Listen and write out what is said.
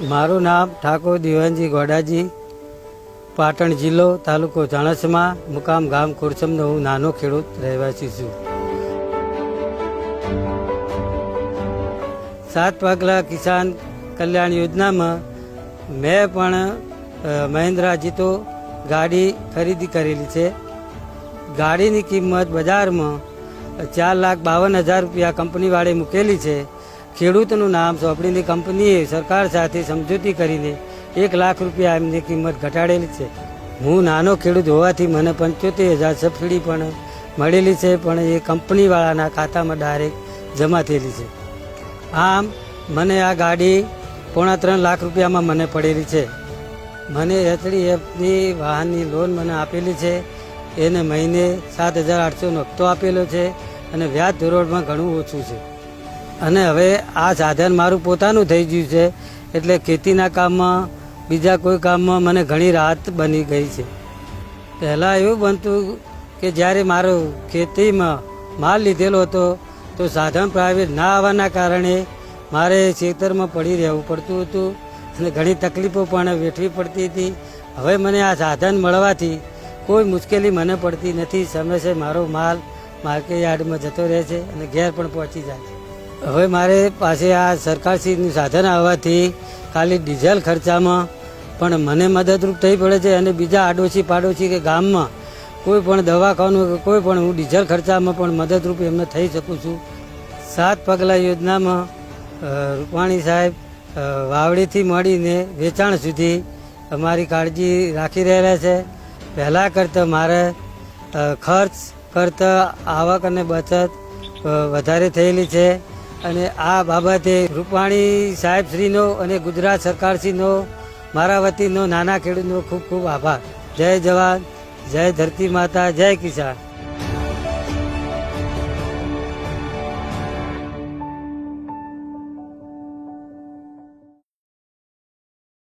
મારું નામ ઠાકોર દિવાનજી ગોડાજી, પાટણ જિલ્લો તાલુકો ચાણસમા મુકામ ગામ ખુરસમનો હું નાનો ખેડૂત રહેવાસી છું. સાત પગલા કિસાન કલ્યાણ યોજનામાં મેં પણ મહિન્દ્રા જીતો ગાડી ખરીદી કરેલી છે. ગાડીની કિંમત બજારમાં ચાર લાખ બાવન હજાર રૂપિયા કંપનીવાળે મૂકેલી છે. ખેડૂતનું નામ સોંપડીની કંપનીએ સરકાર સાથે સમજૂતી કરીને એક લાખ રૂપિયા એમની કિંમત ઘટાડેલી છે. હું નાનો ખેડૂત હોવાથી મને પંચોતેર હજાર સબસિડી પણ મળેલી છે, પણ એ કંપનીવાળાના ખાતામાં ડાયરેક્ટ જમા થયેલી છે. આમ, મને આ ગાડી પોણા ત્રણ લાખ રૂપિયામાં મને પડેલી છે. મને એચડીએફની વાહનની લોન મને આપેલી છે. એને મહિને સાત હજાર આઠસોનો હપ્તો આપેલો છે અને વ્યાજ ધોરણમાં ઘણું ઓછું છે. અને હવે આ સાધન મારું પોતાનું થઈ ગયું છે. એટલે ખેતીના કામમાં, બીજા કોઈ કામમાં મને ઘણી રાહત બની ગઈ છે. પહેલાં એવું બનતું કે જ્યારે મારો ખેતીમાં માલ લીધેલો હતો, તો સાધન પ્રાઇવેટ ના આવવાના કારણે મારે ખેતરમાં પડી રહેવું પડતું હતું અને ઘણી તકલીફો પણ વેઠવી પડતી હતી. હવે મને આ સાધન મળવાથી કોઈ મુશ્કેલી મને પડતી નથી. સમયસર મારો માલ માર્કેટ યાર્ડમાં જતો રહે છે અને ઘેર પણ પહોંચી જાય છે. હવે મારે પાસે આ સરકારશ્રીનું સાધન આવવાથી ખાલી ડીઝલ ખર્ચામાં પણ મને મદદરૂપ થઈ પડે છે અને બીજા આડોશી પાડોશી કે ગામમાં કોઈ પણ દવાખાનું કે કોઈ પણ હું ડીઝલ ખર્ચામાં પણ મદદરૂપ એમને થઈ શકું છું. સાત પગલાં યોજનામાં રૂપાણી સાહેબ વાવડીથી મળીને વેચાણ સુધી અમારી કાળજી રાખી રહેલા છે. પહેલાં કરતાં મારે ખર્ચ, કરતાં આવક અને બચત વધારે થયેલી છે. અને આ બાબતે રૂપાણી સાહેબશ્રીનો અને ગુજરાત સરકારશ્રીનો, મારા વતીનો નાના ખેડૂતનો ખૂબ ખૂબ આભાર. જય જવાન, જય ધરતી માતા, જય કિસાન.